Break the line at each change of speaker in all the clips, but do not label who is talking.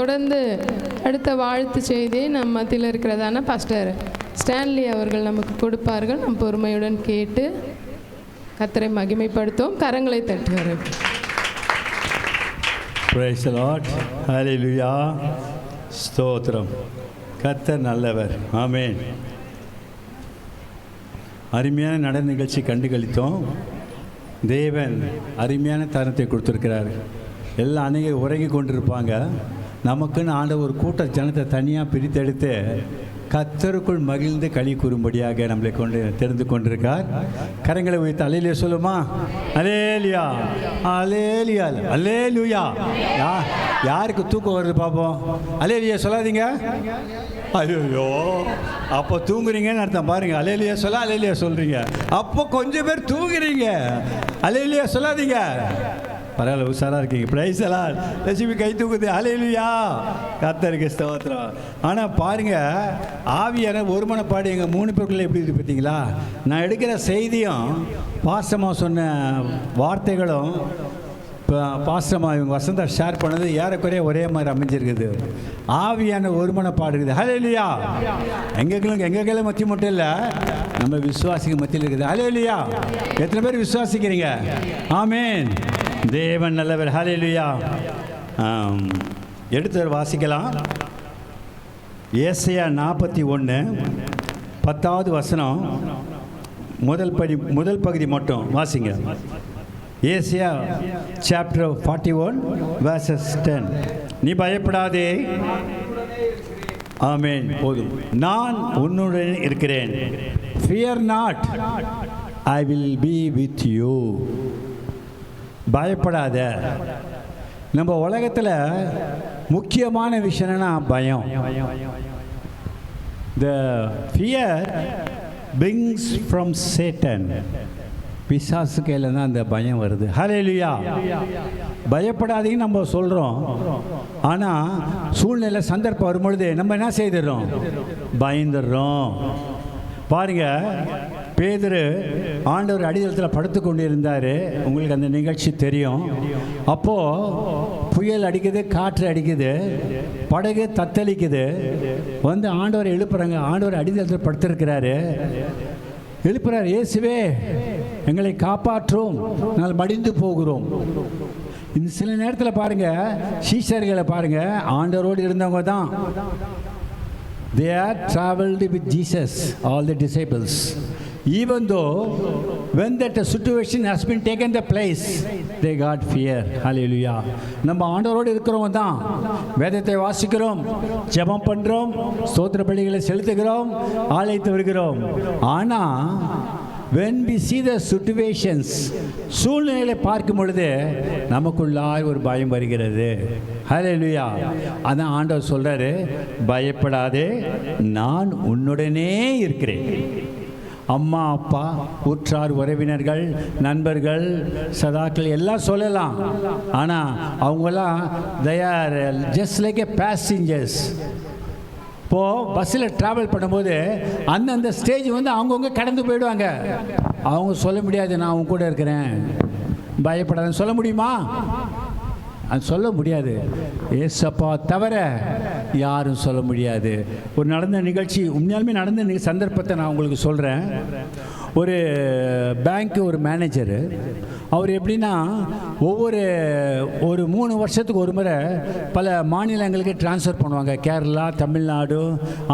தொடர்ந்து அடுத்த வாழ்த்து செய்தியை நம் மத்தியில் இருக்கிறதான பாஸ்டர் ஸ்டான்லி அவர்கள் நமக்கு கொடுப்பார்கள். நம் பொறுமையுடன் கேட்டு கத்தரை மகிமைப்படுத்தும் கரங்களை தட்டி வரும்
Praise the Lord. ஸ்தோத்திரம். கத்தர் நல்லவர். ஆமேன் அருமையான நட நிகழ்ச்சி கண்டு கழித்தோம் தேவன் அருமையான தருணத்தை கொடுத்துருக்கிறார். எல்லாம் அநேகர் உறங்கி கொண்டிருப்பாங்க. நமக்குன்னு ஆண்ட ஒரு கூட்ட ஜனத்தை தனியாக பிரித்தெடுத்து கத்தருக்குள் மகிழ்ந்து களி கூறும்படியாக நம்மளை கொண்டு தெரிந்து கொண்டிருக்கார். கரங்களை உயர்த்து அலையிலே சொல்லுமா? அலேலியா அலேலியா அலேலுயா யா யாருக்கு தூக்கம் வருது பார்ப்போம் அலேலியா சொல்லாதீங்க. ஐயோ அப்போ தூங்குறீங்கன்னு அர்த்தம் பாருங்க. அலேலியா சொல்ல அலேலியா சொல்றீங்க. அப்போ கொஞ்சம் பேர் தூங்குறீங்க. அலேலியா சொல்லாதீங்க. பரவாயில்ல உஷாராக இருக்கீங்க. ப்ரைஸ் எல்லாம் லட்சுமி கை தூக்குது. அலையிலுயா கத்தருக்கு ஸ்தோத்திரம். ஆனால் பாருங்கள் ஆவியான ஒருமனப்பாடு எங்கள் மூணு பேருக்குள்ள எப்படி இருக்குது பார்த்தீங்களா? நான் எடுக்கிற செய்தியும் பாசமாக சொன்ன வார்த்தைகளும் இப்போ பாசமாக இவங்க வசந்தா ஷேர் பண்ணது ஏறக்குறைய ஒரே மாதிரி அமைஞ்சிருக்குது. ஆவியான ஒரு மனப்பாடு இருக்குது. ஹலே இல்லையா எங்களுக்கும் எங்கள் கையில் மட்டும் இல்லை நம்ம விசுவாசிக்கு மத்தியில் இருக்குது. ஹலே இல்லையா எத்தனை பேர் விசுவாசிக்கிறீங்க? ஆமீன் தேவன் நல்லவர். ஹalleluya. எடுத்து வாசிக்கலாம். ஏசையா நாற்பத்தி ஒன்று பத்தாவது வசனம். முதல் படி முதல் பகுதி மட்டும். வாசிங்க. Isaiah chapter forty one verses ten நீ பயப்படாதே. ஆமேன். போதும். நான் உன்னுடன் இருக்கிறேன். Fear not I will be with you பயப்படாத. நம்ம உலகத்தில் முக்கியமான விஷயம் என்னன்னா பயம். The fear brings from Satan பிசாசு கையில் தான் அந்த பயம் வருது. ஹalleluya பயப்படாதீங்கன்னு நம்ம சொல்கிறோம் ஆனால் சூழ்நிலை சந்தர்ப்பம் வரும்பொழுது நம்ம என்ன செய்துடுறோம்? பயந்துடுறோம். பாருங்க பேதர் ஆண்டவர் அடித்தளத்தில் படுத்து கொண்டு இருந்தார் உங்களுக்கு அந்த நிகழ்ச்சி தெரியும். அப்போது புயல் அடிக்குது காற்று அடிக்குது படகு தத்தளிக்குது. வந்து ஆண்டவரை எழுப்புறாங்க. ஆண்டவர் அடித்தளத்தில் படுத்திருக்கிறாரு. எழுப்புறார் இயேசுவே எங்களை காப்பாற்றும். நாங்கள் மடிந்து போகிறோம். இந்த சில நேரத்தில் பாருங்கள் சீஷர்களை பாருங்கள் ஆண்டவரோடு இருந்தவங்க தான். They are travelled with Jesus all the disciples Even though when that situation has been taken the place, they got fear. Hallelujah. நம்ம ஆண்டவரோடு இருக்கிறவங்க தான் வேதத்தை வாசிக்கிறோம் ஜெபம் பண்ணுறோம் ஸ்தோத்திர பள்ளிகளை செலுத்துகிறோம் ஆலயத்து வருகிறோம் ஆனால் when we see the situations சூழ்நிலைகளை பார்க்கும் பொழுது நமக்குள்ளாய் ஒரு பயம் வருகிறது ஹலே லுயா அதான் ஆண்டவர் சொல்கிறாரு பயப்படாதே நான் உன்னுடனே இருக்கிறேன் அம்மா அப்பா உற்றார் உறவினர்கள் நண்பர்கள் சதாக்கள் எல்லாம் சொல்லலாம். ஆனால் அவங்கெல்லாம் தயார் ஜஸ்ட் லைக் எ பேசஞ்சர்ஸ் இப்போது பஸ்ஸில் ட்ராவல் பண்ணும்போது அந்தந்த ஸ்டேஜ் வந்து அவங்கவுங்க கடந்து போயிடுவாங்க. அவங்க சொல்ல முடியாது நான் அவங்க கூட இருக்கிறேன். பயப்படாதுன்னு சொல்ல முடியுமா? அது சொல்ல முடியாது. ஏசப்பா தவிர யாரும் சொல்ல முடியாது. ஒரு நடந்த நிகழ்ச்சி உண்மையாலுமே நடந்த சந்தர்ப்பத்தை நான் உங்களுக்கு சொல்கிறேன் ஒரு பேங்க்கு ஒரு மேனேஜரு அவர் எப்படின்னா ஒவ்வொரு ஒரு மூணு வருஷத்துக்கு ஒரு முறை பல மாநிலங்களுக்கு ட்ரான்ஸ்ஃபர் பண்ணுவாங்க. கேரளா தமிழ்நாடு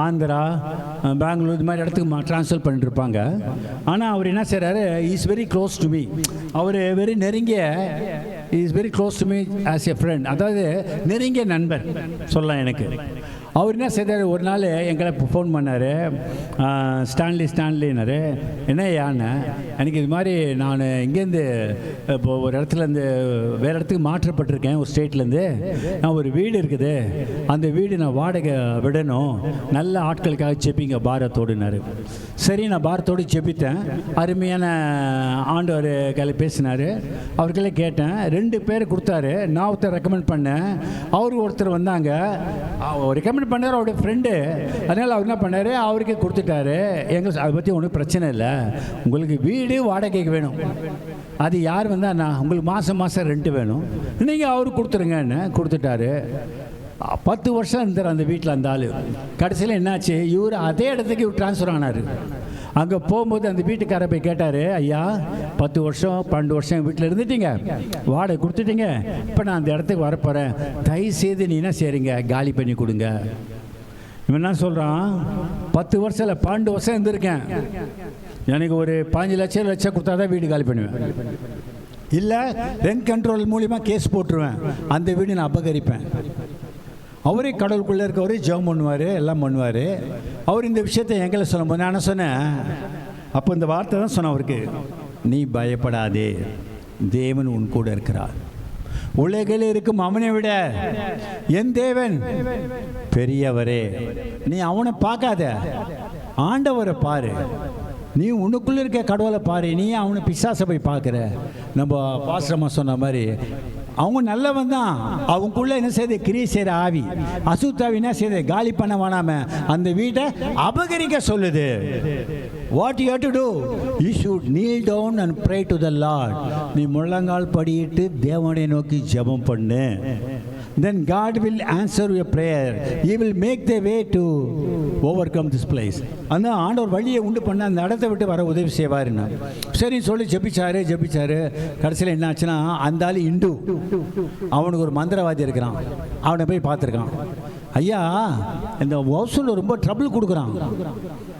ஆந்திரா பெங்களூர் இது மாதிரி இடத்துக்கு ட்ரான்ஸ்ஃபர் பண்ணிட்டுருப்பாங்க. ஆனால் அவர் என்ன செய்கிறாரு is very close to me our very நெருங்கிய is very close to me as a friend அதாவது நெருங்கிய நண்பர். சொல்லலாம் எனக்கு. அவர் என்ன செய்தார்? ஒரு நாள் எங்களை ஃபோன் பண்ணார். ஸ்டான்லி ஸ்டான்லினார் என்ன யான்னு எனக்கு இது மாதிரி நான் இங்கேருந்து இப்போ ஒரு இடத்துல இருந்து வேறு இடத்துக்கு மாற்றப்பட்டிருக்கேன் ஒரு ஸ்டேட்லேருந்து நான் ஒரு வீடு இருக்குது. அந்த வீடு நான் வாடகை விடணும். நல்ல ஆட்களுக்காக செப்பிங்க பாரத்தோடுனாரு சரி நான் பாரத்தோடு செப்பித்தேன். அருமையான ஆண்டவர் கையில் பேசினார். அவர்களே கேட்டேன். ரெண்டு பேர் கொடுத்தாரு. நான் ஒருத்தர் ரெக்கமெண்ட் பண்ணேன். அவர் ஒருத்தர் வந்தாங்க. ரெக்கமெண்ட் பண்ணார் அவருடைய ஃப்ரெண்டு அதனால் அவர் என்ன பண்ணார் அவருக்கே கொடுத்துட்டாரு. எங்கள் அதை பற்றி ஒன்றும் பிரச்சனை இல்லை. உங்களுக்கு வீடு வாடகைக்கு வேணும். அது யார் வந்தால் நான் உங்களுக்கு மாதம் மாதம் ரெண்ட்டு வேணும். நீங்கள் அவருக்கு கொடுத்துருங்கன்னு கொடுத்துட்டாரு. பத்து வருஷம் இருந்தார் அந்த வீட்டில் அந்த ஆள். கடைசியில் என்னாச்சு? இவர் அதே இடத்துக்கு இவர் ட்ரான்ஸ்ஃபர் ஆனார். அங்கே போகும்போது அந்த வீட்டுக்காரர் போய் கேட்டார் ஐயா பத்து வருஷம் பன்னெண்டு வருஷம் வீட்டில் இருந்துட்டீங்க. வாடகை கொடுத்துட்டீங்க. இப்போ நான் அந்த இடத்துக்கு வரப்போகிறேன் தயவு செய்து நீ என்ன செய்கிறீங்க காலி பண்ணி கொடுங்க. இவன் என்ன சொல்கிறான் பத்து வருஷம் இல்லை பன்னெண்டு வருஷம் இருந்திருக்கேன். எனக்கு ஒரு பாஞ்சு லட்சம் லட்சம் கொடுத்தா தான் வீடு காலி பண்ணுவேன். இல்லை ரெண்ட் கண்ட்ரோல் மூலிமா கேஸ் போட்டுருவேன். அந்த வீடு நான் அபகரிப்பேன். அவரே கடவுளுக்குள்ளே இருக்கவரே ஜெபம் பண்ணுவார் எல்லாம் பண்ணுவார். அவர் இந்த விஷயத்தை எங்களை சொல்லும்போது நான் சொன்னேன். அப்போ இந்த வார்த்தை தான் சொன்னேன் அவருக்கு. நீ பயப்படாதே தேவன் உன் கூட இருக்கிறார். உலகில் இருக்கும் அவனை விட என் தேவன் பெரியவரே. நீ அவனை பார்க்காத. ஆண்டவரை பாரு. நீ உனக்குள்ளே இருக்க கடவுளை பாரு. நீ அவனை பிசாசை போய் பார்க்குற. நம்ம பாசிரமா சொன்ன மாதிரி அவங்க நல்லவன் தான். அவங்களுக்குள்ள என்ன செய்யுது கிரி செய்கிற ஆவி. அசுத்தாவி என்ன செய்யுது காலி பண்ண வேணாம அந்த வீட்டை அபகரிக்க சொல்லுது. What you to do you should kneel down and pray to the lord நீ முழங்கால் படியிட்டு தேவனை நோக்கி ஜெபம் பண்ணு. Then God will answer your prayer. He will make the way to overcome this place அந்த ஆண்டவர் வழியை உண்டு பண்ண அந்த இடத்த விட்டு வர உதவி செய்வாருன்னா சரி சொல்லி ஜெபிச்சாரு ஜெபிச்சாரு. கடைசியில் என்ன ஆச்சுன்னா அந்த ஆள் இண்டு அவனுக்கு ஒரு மந்திரவாதி இருக்கிறான். அவனை போய் பார்த்துருக்கான். ஐயா இந்த ஹவுஸில் ரொம்ப ட்ரபிள் கொடுக்குறான்.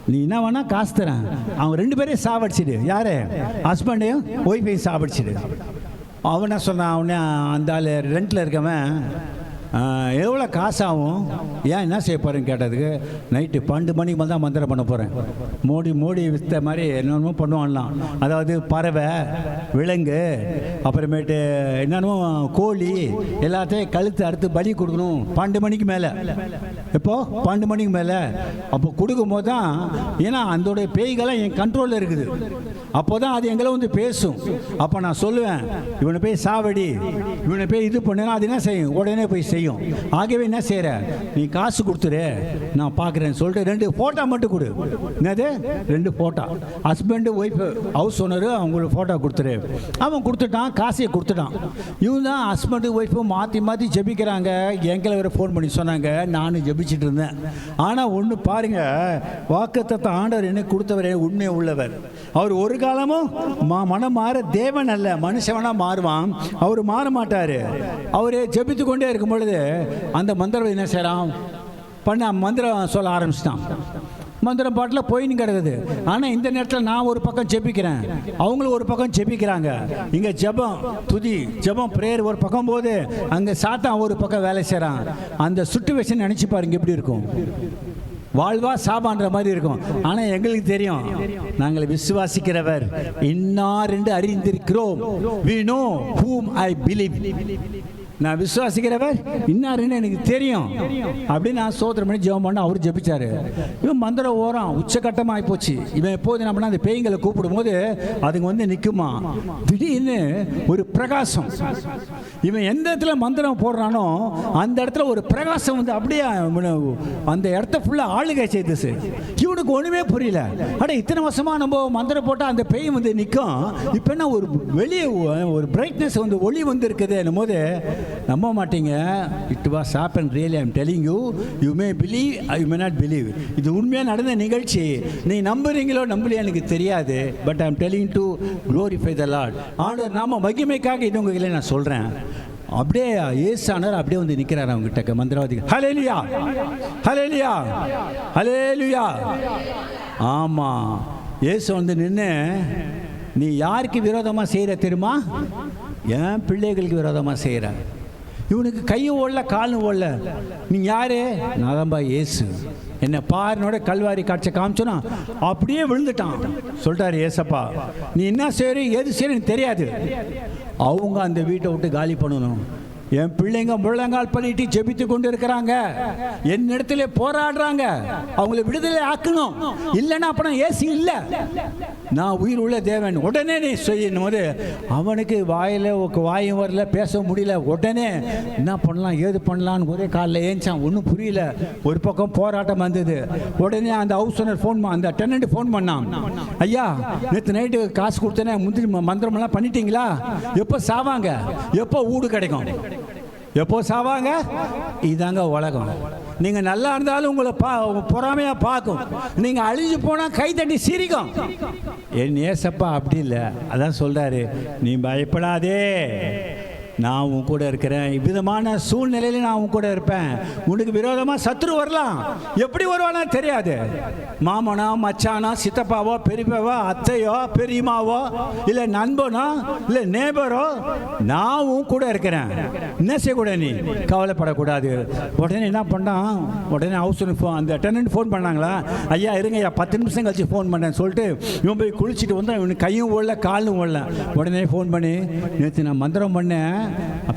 நீ என்ன வேணா காசு தரேன். அவன் ரெண்டு பேரையும் சாவடிச்சிடு. யாரு? ஹஸ்பண்டையும் ஒய்ஃபையும் சாவடிச்சிடு. அவன் என்ன சொன்னான்? அவனே அந்த ஆள் ரெண்டில் இருக்கவன். எவ்வளோ காசு ஆகும் ஏன் என்ன செய்ய போகிறேன்னு கேட்டதுக்கு நைட்டு பன்னெண்டு மணிக்கு மேலே தான் மந்திரம் பண்ண போகிறேன் மோடி மோடி வித்த மாதிரி என்னென்னமோ பண்ணுவான்லாம். அதாவது பறவை விலங்கு அப்புறமேட்டு என்னென்னமோ கோழி எல்லாத்தையும் கழுத்து அறுத்து பலி கொடுக்கணும். பன்னெண்டு மணிக்கு மேலே. இப்போது பன்னெண்டு மணிக்கு மேலே. அப்போ கொடுக்கும்போது தான் ஏன்னா அதோடைய பேய்களாம் என் கண்ட்ரோலில் இருக்குது. அப்போ தான் அது எங்களை வந்து பேசும். அப்போ நான் சொல்லுவேன் இவனை போய் சாவடி. இவனை போய் இது பண்ணுனா அது என்ன செய்யும்? உடனே போய் செய்யும். ஆகவே என்ன செய்கிற நீ காசு கொடுத்துரு நான் பார்க்குறேன் சொல்லிட்டு ரெண்டு ஃபோட்டோ மட்டும் கொடு. என்னது? ரெண்டு photo husband wife house owner அவங்களுக்கு ஃபோட்டோ கொடுத்துரு. அவன் கொடுத்துட்டான் காசையை கொடுத்துட்டான். இவன் தான் ஹஸ்பண்டு ஒய்ஃபு மாற்றி மாற்றி ஜெபிக்கிறாங்க. எங்களை வேறு ஃபோன் பண்ணி சொன்னாங்க. நானும் ஜெபிச்சுட்டு இருந்தேன். ஆனால் ஒன்று பாருங்க வாக்குத்தத்தை ஆண்டவர் என்ன கொடுத்தவர் உண்மை உள்ளவர். அவர் ஒரு காலமும் மா மனம் மாற தேவன் அல்ல. மனுஷவனா மாறுவான். அவர் மாற மாட்டார். அவர் ஜெபித்து கொண்டே இருக்கும் பொழுது அந்த மந்திரம் என்ன செய்கிறான் பண்ண மந்திரம் சொல்ல ஆரம்பிச்சிட்டான். மந்திரம் பாட்டில் போயின்னு கிடக்குது. ஆனால் இந்த நேரத்தில் நான் ஒரு பக்கம் ஜெபிக்கிறேன். அவங்களும் ஒரு பக்கம் ஜெபிக்கிறாங்க. இங்கே ஜெபம் துதி ஜெபம் ப்ரேயர் ஒரு பக்கம் போது அங்கே சாத்தான் ஒரு பக்கம் வேலை செய்கிறான் அந்த சுச்சுவேஷன் நினச்சி பாருங்க எப்படி இருக்கும். வாழ்வா சாபான்ற மாதிரி இருக்கும். ஆனால் எங்களுக்கு தெரியும் நாங்கள் விசுவாசிக்கிறவர் இன்னார் என்று அறிந்திருக்கிறோம். We know whom I believe. நான் விசுவாசிக்கிறவர் இன்னாருன்னு எனக்கு தெரியும். அப்படின்னு நான் சோதனை பண்ணி ஜெபம் பண்ண அவர் ஜெபிச்சாரு. இவன் மந்திரம் ஓரம் உச்சகட்டமாக போச்சு. இவன் எப்போது என்ன அந்த பேய்களை கூப்பிடும் போது அதுங்க வந்து நிற்குமா திடீர்னு ஒரு பிரகாசம். இவன் எந்த இடத்துல மந்திரம் போடுறானோ அந்த இடத்துல ஒரு பிரகாசம் வந்து அப்படியே அந்த இடத்த ஃபுல்லாக ஆளுகை செய்துச்சு. இவனுக்கு ஒன்றுமே புரியல. அட இத்தனை வருஷமாக நம்ம மந்திரம் போட்டால் அந்த பேய் வந்து நிற்கும் இப்போ என்ன ஒரு வெளியே ஒரு பிரைட்னஸ் வந்து ஒளி வந்து இருக்குது போது நம்ப மாட்டீங்க. It was happen really I'm telling you you may believe you may not believe இது உண்மையாக நடந்த நிகழ்ச்சி. நீ நம்புறீங்களோ நம்பலையா எனக்கு தெரியாது. But I'm telling to glorify the lord ஆனால் நாம மகிமைக்காக இது உங்களை நான் சொல்கிறேன் அப்படியே ஏசானர் அப்படியே வந்து நிற்கிறார் அவங்க கிட்ட மந்திரவாதி. ஹலேலியா ஹலேலியா ஹலேலியா ஆமாம் ஏசு வந்து நின்று நீ யாருக்கு விரோதமாக செய்கிற தெரியுமா? என் பிள்ளைகளுக்கு விரோதமாக செய்கிற இவனுக்கு கையும் ஓடல காலும் ஓடல. நீ யாரு? நான் ஏசு என்ன பாருனோட கல்வாரி காட்சி காமிச்சோன்னா அப்படியே விழுந்துட்டான். சொல்லிட்டாரு ஏசப்பா நீ என்ன செய்யறீ? எது செய்யறேன்னு தெரியாது. அவங்க அந்த வீட்டை விட்டு காலி பண்ணணும். என் பிள்ளைங்க முழங்கால் பண்ணிட்டு ஜெபித்து கொண்டு இருக்கிறாங்க என் இடத்துல போராடுறாங்க. அவங்கள விடுதலை ஆக்கணும். இல்லைன்னா அப்புறம் ஏசி இல்லை. நான் உயிர் உள்ள தேவன். உடனே நீ செய்யணும் போது அவனுக்கு வாயில் வாயும் வரல பேச முடியல. உடனே என்ன பண்ணலாம் ஏது பண்ணலான்னு ஒரே காலில் ஏஞ்சான். ஒன்றும் புரியல. ஒரு பக்கம் போராட்டம் வந்தது. உடனே அந்த ஹவுஸ் ஓனர் ஃபோன் அந்த டென்னண்ட் ஃபோன் பண்ணான். ஐயா நேற்று நைட்டு காசு கொடுத்தேனே முந்திரி ம- மந்திரமெல்லாம் பண்ணிட்டீங்களா? எப்போ சாவாங்க? எப்போ ஊடு கிடைக்கும்? எப்போ சாவாங்க? இதாங்க உலகம். நீங்கள் நல்லா இருந்தாலும் உங்களை பா பொறாமையாக பார்க்கும். நீங்கள் அழிஞ்சு போனால் கை தட்டி சிரிக்கும். என் ஏசப்பா அப்படி இல்லை. அதான் சொல்கிறாரு நீ பயப்படாதே. நான் உன் கூட இருக்கிறேன். இவ்விதமான சூழ்நிலையில நான் உன் கூட இருப்பேன். உனக்கு விரோதமாக சத்துரு வரலாம். எப்படி வருவானா தெரியாது. மாமனா மச்சானா சித்தப்பாவோ பெரியப்பாவோ அத்தையோ பெரியம்மாவோ இல்லை நண்பனோ இல்லை நேபரோ நான் உன் கூட இருக்கிறேன். என்ன செய்யக்கூடாது நீ? கவலைப்படக்கூடாது. உடனே என்ன பண்ணான்? உடனே ஹவுஸ் ஃபோன் அந்த அட்டண்டன்ட் ஃபோன் பண்ணாங்களா? ஐயா இருங்க ஐயா பத்து நிமிஷம் கழிச்சு ஃபோன் பண்ணேன் சொல்லிட்டு இவன் போய் குளிச்சுட்டு வந்தால் இவனுக்கு கையும் ஓடல காலும் ஓடல. உடனே ஃபோன் பண்ணி நேற்று நான் மந்திரம் பண்ணேன்.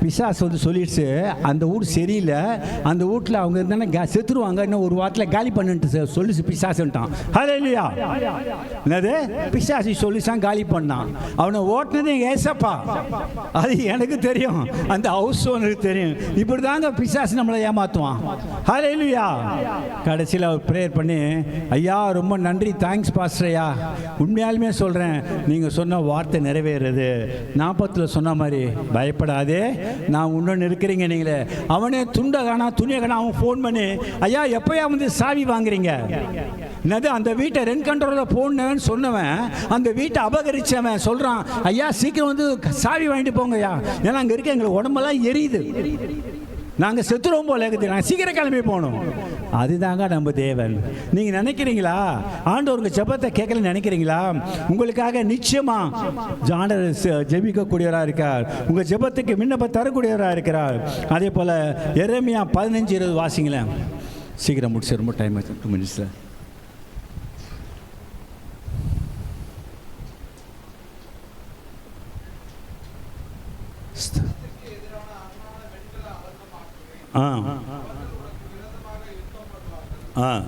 பிசாஸ் வந்து சொல்லிடுச்சு. அந்த ஊர் சரியில்லை. அந்த வீட்டில் அவங்க இருந்தானே செத்துருவாங்க. இன்னும் ஒரு வாரத்தில் காலி பண்ணுன்ட்டு சொல்லிச்சு பிசாசுன்ட்டான். ஹலோ இல்லையா என்னது? பிசாசி சொல்லிச்சான் காலி பண்ணான். அவனை ஓட்டுனது ஏசப்பா. அது எனக்கு தெரியும். அந்த ஹவுஸ் ஓனருக்கு தெரியும். இப்படி தாங்க பிசாசு நம்மளை ஏமாத்துவான். ஹலோ இல்லையா கடைசியில் அவர் ப்ரேயர் பண்ணி ஐயா ரொம்ப நன்றி. தேங்க்ஸ் பாஸ்டர் ஐயா. உண்மையாலுமே சொல்கிறேன் நீங்கள் சொன்ன வார்த்தை நிறைவேறுது. நாற்பத்தில் சொன்ன மாதிரி அதே நான் இன்னொன்று இருக்கிறீங்க நீங்களே. அவனே துண்டை காணா துணியை காணா அவன் ஃபோன் பண்ணி. ஐயா எப்போயா வந்து சாவி வாங்குறீங்க? என்னது அந்த வீட்டை ரெண்ட் கண்ட்ரோலில் போனவன் சொன்னவன் அந்த வீட்டை அபகரிச்சவன் சொல்கிறான் ஐயா சீக்கிரம் வந்து சாவி வாங்கிட்டு போங்க ஐயா ஏன்னா அங்கே இருக்க எங்களுக்கு உடம்பெல்லாம் எரியுது. நாங்கள் செத்துருவோம் போல இருக்குது. நாங்கள் சீக்கிரம் கிளம்பி போகணும். அதுதாங்க நம்ம தேவன். நீங்கள் நினைக்கிறீங்களா? ஆண்டவருங்க ஜெபத்தை கேட்கல நினைக்கிறீங்களா? உங்களுக்காக நிச்சயமா ஆண்டவர் ஜெபிக்கக்கூடியவராக இருக்கார். உங்கள் ஜெபத்துக்கு விண்ணப்ப தரக்கூடியவராக இருக்கிறார். அதே போல் எரேமியா பதினஞ்சு இருபது வாசிங்களேன். சீக்கிரம் முடிச்சு ரொம்ப டைம் ஆச்சு டூ மினிட்ஸில் ஆ. ஆ.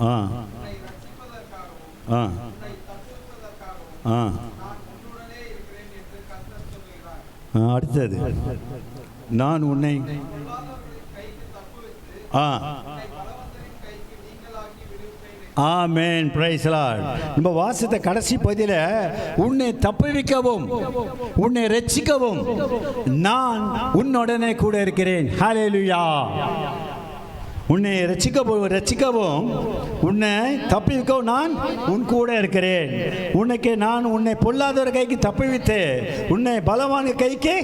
ஆ. ஆ. ஆ. அடுத்தது. நான் உன்னை ஆ. ஆமேன். பிரைஸ்லால் நம்ம வாசத்தை கடைசி பகுதியில் உன்னை தப்புவிக்கவும் உன்னை ரட்சிக்கவும் நான் உன்னுடனே கூட இருக்கிறேன். ஹalleluya உன்னை ரட்சிக்கவும் ரசிக்கவும் உன்னை தப்பிக்கவும் நான் உன் கூட இருக்கிறேன். உனக்கு நான் உன்னை பொல்லாதவர் கைக்கு தப்புவித்து உன்னை பலவான கைக்கு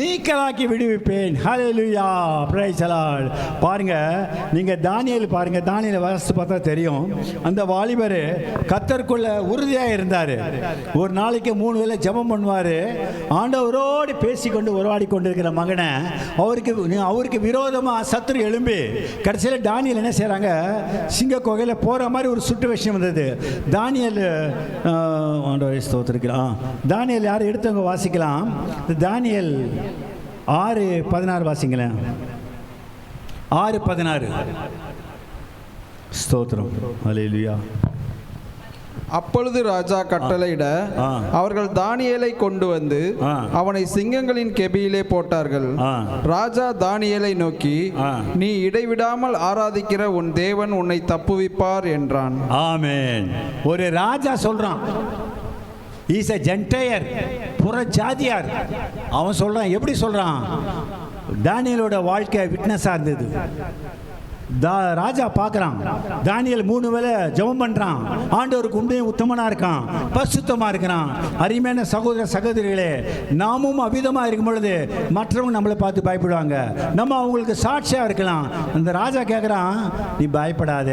நீக்கலாக்கி விடுவிப்பேன். ஹalleluya praise the பாருங்க நீங்க தானியல் பாருங்க தானியல் வாசித்து பார்த்தா தெரியும். அந்த வாலிபர் கத்தருக்குள்ள உறுதியாக இருந்தார். ஒரு நாளைக்கு மூணு வேளை ஜெபம் பண்ணுவார். ஆண்டவரோடு பேசிக்கொண்டு உருவாடி கொண்டிருக்கிற மகனை அவருக்கு அவருக்கு விரோதமாக சத்துரு எழும்பி கடைசியில் தானியல் என்ன செய்கிறாங்க சிங்க குகையில் போகிற மாதிரி ஒரு சுட்டு விஷயம் வந்தது. தானியல் ஆஹ், ஆண்டவரை ஸ்தோத்திருக்கிறான். தானியல் யார் எடுத்தவங்க வாசிக்கலாம்? தானியல் ஆறு பதினாறு வாசிங்களேன். ஆறு பதினாறு. ஸ்தோத்திரம். அலையிலுயா
அப்பொழுது ராஜா கட்டளையிட. அவர்கள் தானியேலை கொண்டு வந்து. அவனை சிங்கங்களின் கெபியிலே போட்டார்கள். ராஜா தானியேலை நோக்கி. நீ இடைவிடாமல் ஆராதிக்கிற உன் தேவன் உன்னை தப்புவிப்பார் என்றான்
ஆமென் ஒரு ராஜா சொல்றான் இஸ் எ ஜென்டையர் புற ஜாதியார் அவன் சொல்றான் எப்படி சொல்றான் தானியலோட வாழ்க்கை விட்னஸாக இருந்தது தா ராஜா பார்க்குறான் தானியல் மூணு வேளை ஜெபம் பண்ணுறான் ஆண்டவருக்கு உண்மையும் உத்தமனாக இருக்கான். பரிசுத்தமாக இருக்கிறான். அருமையான சகோதர சகோதரிகளே நாமும் அபிதமாக இருக்கும் பொழுது மற்றவங்க நம்மளை பார்த்து பயப்படுவாங்க. நம்ம அவங்களுக்கு சாட்சியாக இருக்கலாம். அந்த ராஜா கேட்குறான் நீ பயப்படாத.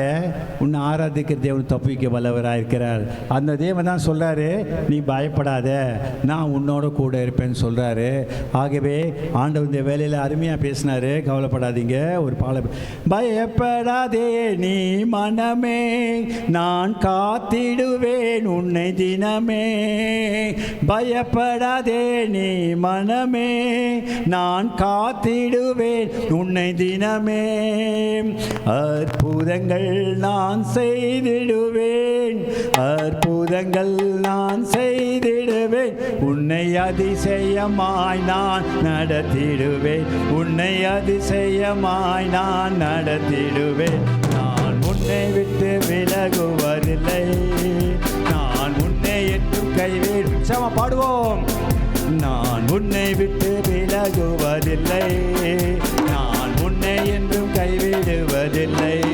உன்னை ஆராதிக்கிற தேவன் தப்பிக்க வல்லவராக இருக்கிறார். அந்த தேவன் தான் சொல்கிறாரு நீ பயப்படாத. நான் உன்னோட கூட இருப்பேன்னு சொல்கிறாரு ஆகவே ஆண்டவர் இந்த வேலையில் அருமையாக பேசினாரு. கவலைப்படாதீங்க. ஒரு பால பயப்படாதே நீ மனமே. நான் காத்திடுவேன் உன்னை தினமே. பயப்படாதே நீ மனமே. நான் காத்திடுவேன் உன்னை தினமே. அற்புதங்கள் நான் செய்திடுவேன். அற்புதங்கள் நான் செய்திடுவேன். உன்னை அதிசயமாய் நான் நடத்திடுவேன். உன்னை அதிசயமாய் நான் விடுவேன். நான் உன்னை விட்டு விலகுவதில்லை. நான் உன்னை என்றும் கைவிடும் சம பாடுவோம். நான் உன்னை விட்டு விலகுவதில்லை. விலகுவதில்லை நான் உன்னை என்றும் கைவிடுவதில்லை.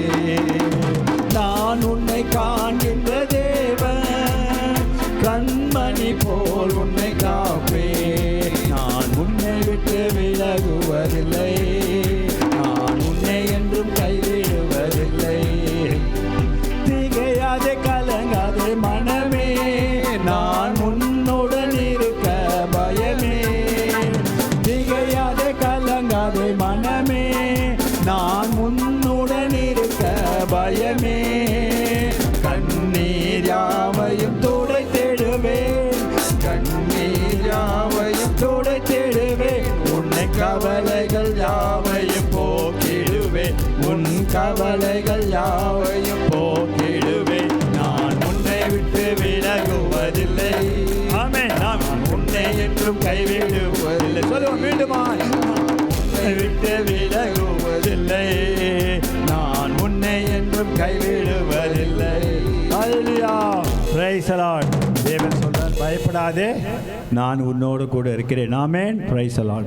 கவலைகள் யாவையும் போக்கிடுவேன். நான் உன்னை விட்டு விலகுவதில்லை. ஆமே நான் உன்னை என்றும் கைவிடுவதில்லை. சொல்லுவோம் மீண்டுமா. உன்னை விட்டு விலகுவதில்லை. நான் உன்னை என்றும் கைவிடுவதில்லை. The lord. தேவன் சொல்றார் பயப்படாதே. நான் உன்னோடு கூட இருக்கிறேன். ஆமென். Lord.